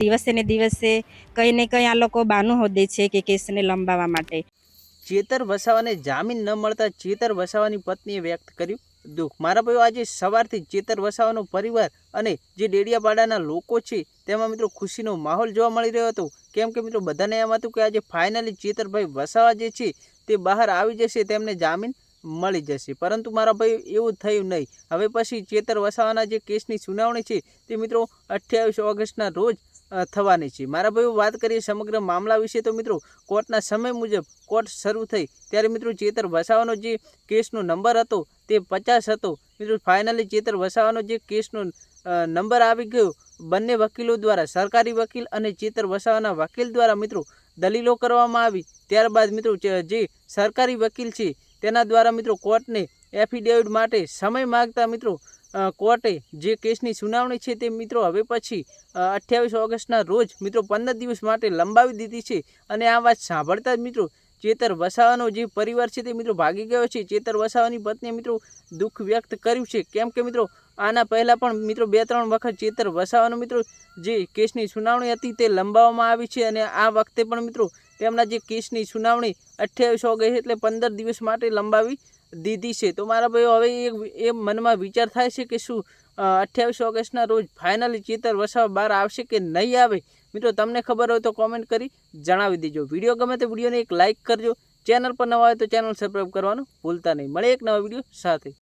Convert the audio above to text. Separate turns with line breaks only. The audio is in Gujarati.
દિવસે ને દિવસે કંઈ ને કંઈ આ લોકો બાનું હોદે છે કે કેસને લંબાવવા માટે.
ચેતર વસાવાને જામીન ન મળતા ચેતર વસાવાની પત્નીએ વ્યક્ત કર્યું, દુઃખ. મારા ભાઈઓ આજે સવારથી ચેતર વસાવાનો પરિવાર અને જે ડેડિયાપાડાના લોકો છે, તેમાં મિત્રો ખુશીનો માહોલ જોવા મળી રહ્યો હતો. કેમ કે મિત્રો બધાને એમ હતું કે આજે ફાઇનલી ચેતરભાઈ વસાવા જે છે, તે બહાર આવી જશે, તેમને જામીન મળી જશે. પરંતુ મારા ભાઈ એવું થયું નહીં. હવે પછી ચેતર વસાવાના જે કેસની સુનાવણી છે, તે મિત્રો અઠ્યાવીસ ઓગસ્ટના રોજ થવાની છે. મારા ભાઈઓ વાત કરીએ સમગ્ર મામલા વિશે, તો મિત્રો કોર્ટના સમય મુજબ કોર્ટ શરૂ થઈ. ત્યારે મિત્રો ચેતર વસાવાનો જે કેસનો નંબર હતો, તે પચાસ હતો. મિત્રો ફાઇનલી ચેતર વસાવાનો જે કેસનો નંબર આવી ગયો. બંને વકીલો દ્વારા, સરકારી વકીલ અને ચેતર વસાવાના વકીલ દ્વારા મિત્રો દલીલો કરવામાં આવી. ત્યારબાદ મિત્રો જે- સરકારી વકીલ છે, તેના દ્વારા મિત્રો કોર્ટને એફિડેવિટ માટે સમય માગતા મિત્રો કોર્ટે જે કેસની સુનાવણી છે તે મિત્રો હવે પછી અઠ્યાવીસ ઓગસ્ટના રોજ મિત્રો પંદર દિવસ માટે લંબાવી દીધી છે. અને આ વાત સાંભળતા જ મિત્રો ચેતર વસાવાનો જે પરિવાર છે તે મિત્રો ભાગી ગયો છે. ચેતર વસાવાની પત્નીએ મિત્રો દુઃખ વ્યક્ત કર્યું છે. કેમ કે મિત્રો આના પહેલાં પણ મિત્રો બે ત્રણ વખત ચેતર વસાવાનો મિત્રો જે કેસની સુનાવણી હતી તે લંબાવવામાં આવી છે. અને આ વખતે પણ મિત્રો તેમના જે કેસની સુનાવણી અઠ્યાવીસ ઓગસ્ટ એટલે પંદર દિવસ માટે લંબાવી દીધી છે. તો મારા ભાઈઓ, હવે એ મનમાં વિચાર થાય છે કે શું અઠ્યાવીસ ઓગસ્ટના રોજ ફાઇનલી ચિતર વસાવા બહાર આવશે કે નહીં આવે? મિત્રો, તમને ખબર હોય તો કોમેન્ટ કરી જણાવી દેજો. વીડિયો ગમે તો વિડીયોને એક લાઇક કરજો. ચેનલ પર નવા હોય તો ચેનલ સબસ્ક્રાઈબ કરવાનું ભૂલતા નહીં. મળે એક નવા વીડિયો સાથે.